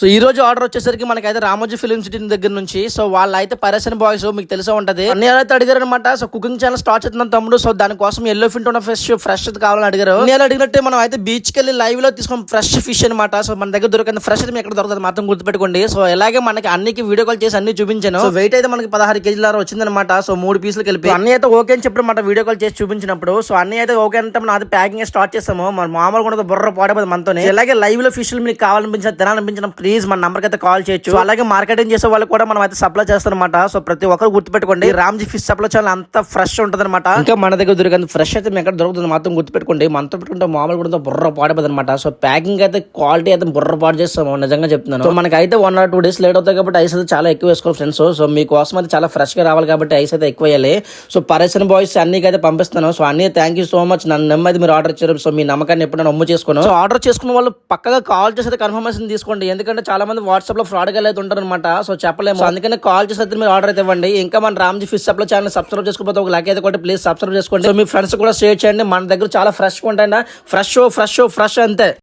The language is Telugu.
సో ఈ రోజు ఆర్డర్ వచ్చేసరికి మనకైతే రామోజీ ఫిలిం సిటీ దగ్గర నుంచి సో వాళ్ళైతే అయితే పరేషన్ బాయ్స్ మీకు తెలిసే ఉంటది. అన్ని అయితే అడిగారు అనమాట సో కుకింగ్ ఛానల్ స్టార్ట్ చేస్తున్నాం తమ్ముడు సో దానికోసం ఎల్లో ఫింట్ ఉన్న ఫ్రెష్ ఫ్రెష్ కావాలని అడిగారు. నేను అడిగినట్టే మనం అయితే బీచ్కి వెళ్ళి లైవ్లో తీసుకున్న ఫ్రెష్ ఫిష్ అనమాట సో మన దగ్గర దొరికిన ఫ్రెష్ అయితే మీకు ఎక్కడ దొరుకుతుంది మాత్రం గుర్తుపెట్టుకోండి. సో ఇలాగే మనకి అన్నికి వీడియో కాల్ చేసి అన్ని చూపించాను. సో వెయిట్ అయితే మనకి పదహారు కేజీల వచ్చిందనమాట సో మూడు పీసులు కలిపి అన్ని అయితే ఓకే అని చెప్పినమాట వీడియో కాల్ చేసి చూపించినప్పుడు సో అన్ని అయితే ఓకే అంటే మనం అది ప్యాకింగ్ స్టార్ట్ చేస్తాము. మన మామూలుగా కూడా బుర్ర పాడబోదు మనతో అలాగే లైవ్లో ఫిష్ మీకు కావాలనిపించిన తినాలనిపించిన ప్లీజ్ మన నంబర్ అయితే కాల్ చేయొచ్చు. అలాగే మార్కెటింగ్ చేసే వాళ్ళు కూడా మనం అయితే సప్లై చేస్తాం అనమాట సో ప్రతి ఒక్కరు గుర్తుపెట్టుకోండి రామ్జీ ఫిష్ సప్లై చాలా అంత ఫ్రెష్ ఉంటుంది అనమాట ఇంకా మన దగ్గర దొరికింది ఫ్రెష్ అయితే ఎక్కడ దొరుకుతుంది మాత్రం గుర్తుపెట్టుకోండి. మనతో పెట్టుకుంటే మామూలు కూడా బుర్ర పాడబోదు అనమాట సో ప్యాకింగ్ అయితే క్వాలిటీ అయితే బుర్ర పాడు చేస్తాము నిజంగా చెప్తున్నాను. సో మనకి అయితే one or two days late అవుతాయి కాబట్టి ఐస్ అయితే చాలా ఎక్కువ వేసుకోవాలి ఫ్రెండ్స్ సో మీకోసం అయితే చాలా ఫ్రెష్గా రావాలి కాబట్టి ఐస్ అయితే ఎక్కువ వేయాలి. సో పరేషన్ బాయ్స్ అన్నికి అయితే పంపిస్తాను. సో అన్ని థ్యాంక్ యూ సో మచ్ నన్ను నమ్మది మీరు ఆర్డర్ ఇచ్చారు. సో మీ నమ్మకాన్ని ఎప్పుడు నమ్ము చేసుకోను. సో ఆర్డర్ చేసుకున్న వాళ్ళు పక్కగా కాల్ చేసి కన్ఫర్మేషన్ తీసుకోండి. ఎందుకంటే చాలా మంది వాట్సాప్లో ఫ్రాడ్గా అయితే ఉంటారు అనమాట సో చెప్పలేము. అందుకనే అందుకని కాల్ చేసి అయితే మీరు ఆర్డర్ అయితే ఇవ్వండి. ఇంకా మన రామ్జీ ఫిష్ సప్లో ఛానల్ సబ్స్క్రైబ్ చేసుకోకపోతే ఒక లైక్ అయితే కొట్టి ప్లీజ్ సబ్స్క్రైబ్ చేసుకోండి. సో మీ ఫ్రెండ్స్ కూడా షేర్ చేయండి. మన దగ్గర చాలా ఫ్రెష్ ఉంటాయి ఫ్రెష్ ఫ్రెష్ ఫ్రెష్ అంతే.